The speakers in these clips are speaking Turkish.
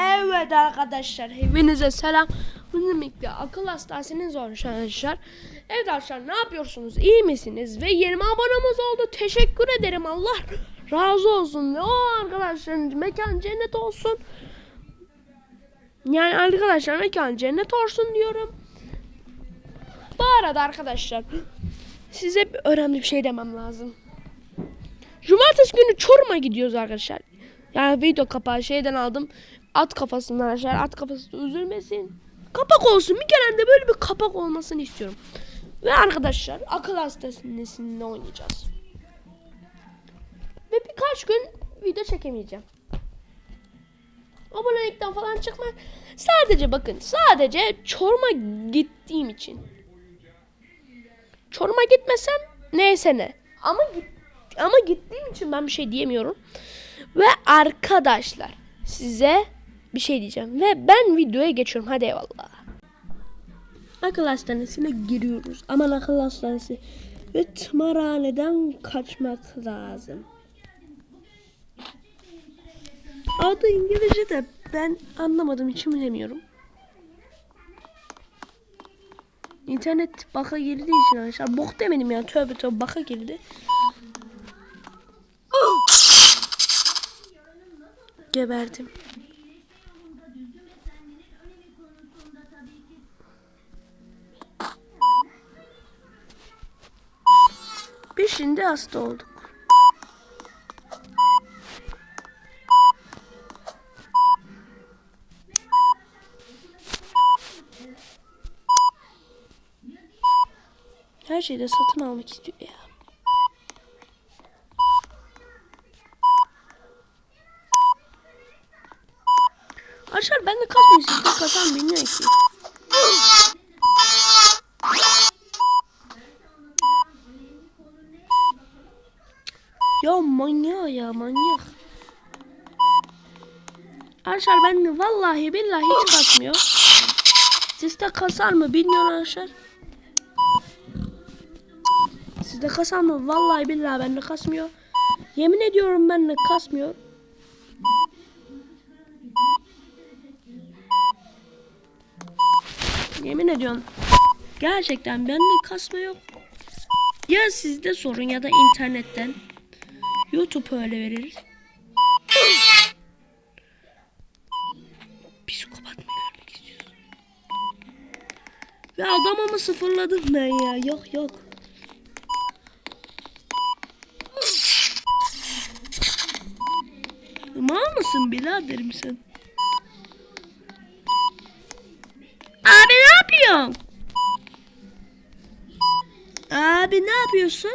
Evet arkadaşlar hepinize selam. Bugün birlikte akıl hastanesinin zor arkadaşlar. Evet arkadaşlar ne yapıyorsunuz? İyi misiniz? Ve 20 abonemiz oldu. Teşekkür ederim. Allah razı olsun. Ve o arkadaşların mekan cennet olsun. Yani arkadaşlar mekan cennet olsun diyorum. Bu arada arkadaşlar size bir önemli bir şey demem lazım. Cumartesi günü Çorum'a gidiyoruz arkadaşlar. Yani video kapağı şeyden aldım. At kafasından arkadaşlar. At kafası üzülmesin. Kapak olsun. Bir kere de böyle bir kapak olmasını istiyorum. Ve arkadaşlar akıl hastanesinde oynayacağız. Ve birkaç gün video çekemeyeceğim. Abonelikten falan çıkma. Sadece bakın sadece Çorum'a gittiğim için. Çorum'a gitmesem neyse ne. Ama git, ama gittiğim için ben bir şey diyemiyorum. Ve arkadaşlar size bir şey diyeceğim. Ve ben videoya geçiyorum. Hadi eyvallah. Akıl hastanesine giriyoruz. Aman akıl hastanesi. Ve tımarhaneden kaçmak lazım. Adı İngilizce de ben anlamadım için bilemiyorum. İnternet baka girdiği için arkadaşlar. Bok demedim ya. Tövbe tövbe baka girdi. Geberdim. Biz şimdi hasta olduk. Her şeyi de satın almak istiyor ya. Arkadaşlar ben de kasmıyor sizde kasan bilmiyor ki. Ya manyak ya manyak. Arkadaşlar ben de vallahi billahi hiç kasmıyor. Sizde kasar mı bilmiyorum arkadaşlar. Sizde kasar mı? Vallahi billahi bende kasmıyor. Yemin ediyorum bende kasmıyor. Yemin ediyorum. Gerçekten bende kasma yok. Ya sizde sorun ya da internetten. YouTube öyle verir. Psikopat mı görmek istiyorsun? Ve adamımı sıfırladım ben ya. Yok yok. Mal mısın biraderim sen? Yapıyorsun? Abi ne yapıyorsun?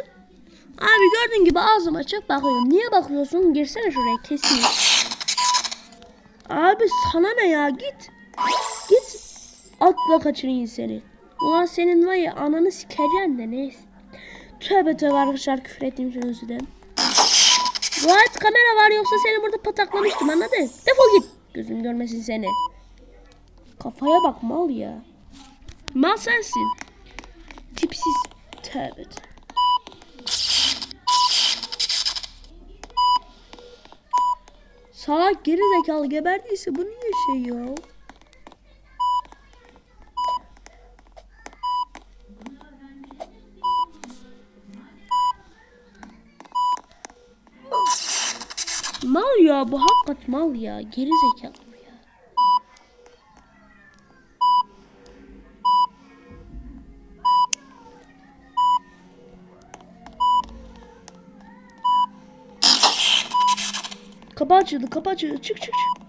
Abi gördüğün gibi ağzım açık bakıyorum. Niye bakıyorsun? Girsene şuraya kesin. Abi sana ne ya git. Git. Atla kaçırayım seni. Ulan senin var ya ananı sikeceğim de neyse. Tövbe tövbe arkadaşlar küfür ettiğim için özür dilerim. Right kamera var yoksa seni burada pataklamıştım anladın? Defol git. Gözüm görmesin seni. Kafaya bak mal ya. Mal sensin. Tipsiz. Tövbe. Salak geri zekalı geberdiyse bu niye şey ya? Mal ya bu hakikat mal ya. Geri zekalı Kapı açıldı, kapı açıldı. Çık çık çık.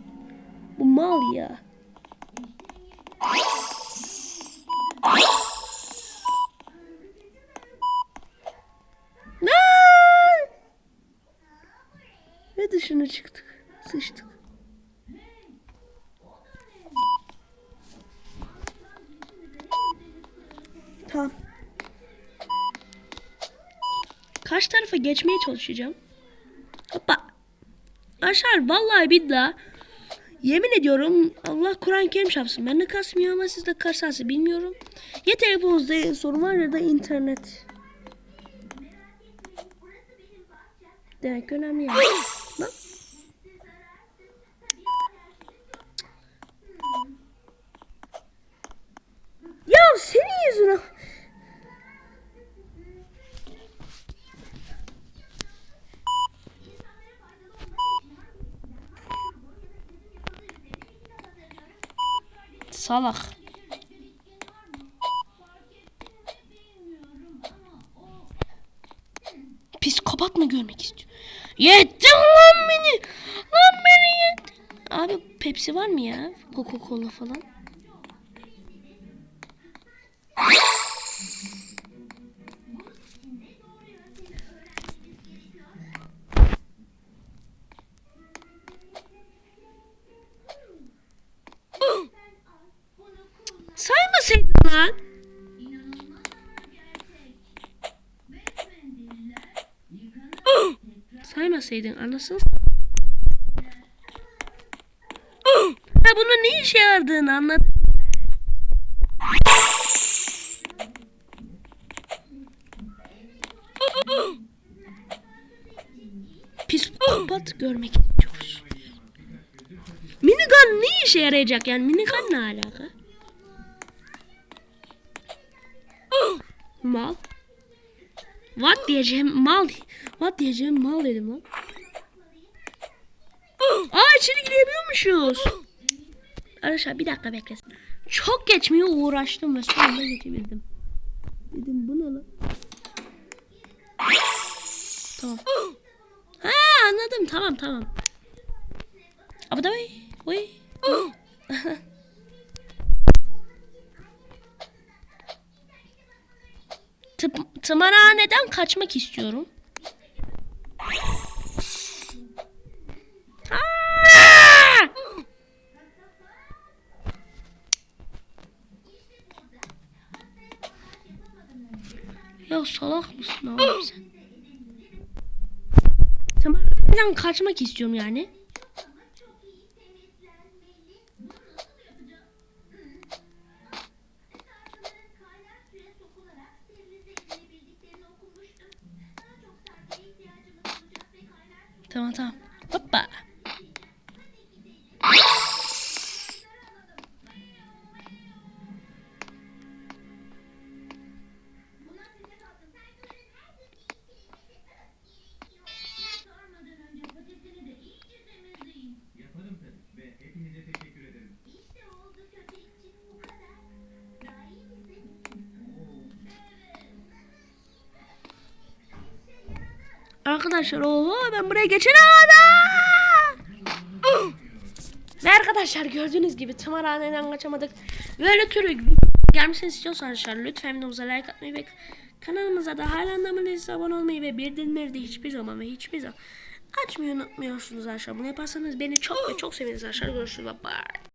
Bu mal ya. Lan! Ve dışına çıktık. Sıçtık. Tamam. Karşı tarafa geçmeye çalışacağım. Hoppa. Arkadaşlar vallahi billahi yemin ediyorum Allah Kur'an Kerim çarpsın. Ben de kasmıyor ama sizde kasarsa bilmiyorum. Ya telefonunuzda sorun var ya da internet. Demek önemli yani. Lan. Salak. Psikopat mı görmek istiyor? Yettin lan beni. Lan beni yettin. Abi Pepsi var mı ya? Coca Cola falan. Lan. Saymasaydın anasını Ha bunun ne işe yaradığını anladın mı? Psikopat görmek istiyoruz. Minigun ne işe yarayacak yani minigun ne alaka? Mal. What diyeceğim mal. What diyeceğim mal dedim lan. Aa içeri girebiliyormuşuz. Arkadaşlar bir dakika beklesin. Çok geçmeye uğraştım ve sonunda geçebildim. Dedim bu ne lan? Tamam. Ha anladım tamam tamam. Ama da vay vay. Tımarhaneden kaçmak istiyorum. Ya salak mısın oğlum sen? Tımarhaneden kaçmak istiyorum yani. Tamam tamam. Hoppa. Arkadaşlar oho ben buraya geçemedim. Ve arkadaşlar gördüğünüz gibi tımarhaneden kaçamadık. Böyle türü gelmesini istiyorsanız arkadaşlar lütfen videomuza like atmayı ve kanalımıza da hala anlamadıysa abone olmayı ve bildirimleri de hiçbir zaman ve hiçbir zaman açmayı unutmuyorsunuz arkadaşlar. Bunu yaparsanız beni çok ve çok seviniriz arkadaşlar. Görüşürüz. Bye.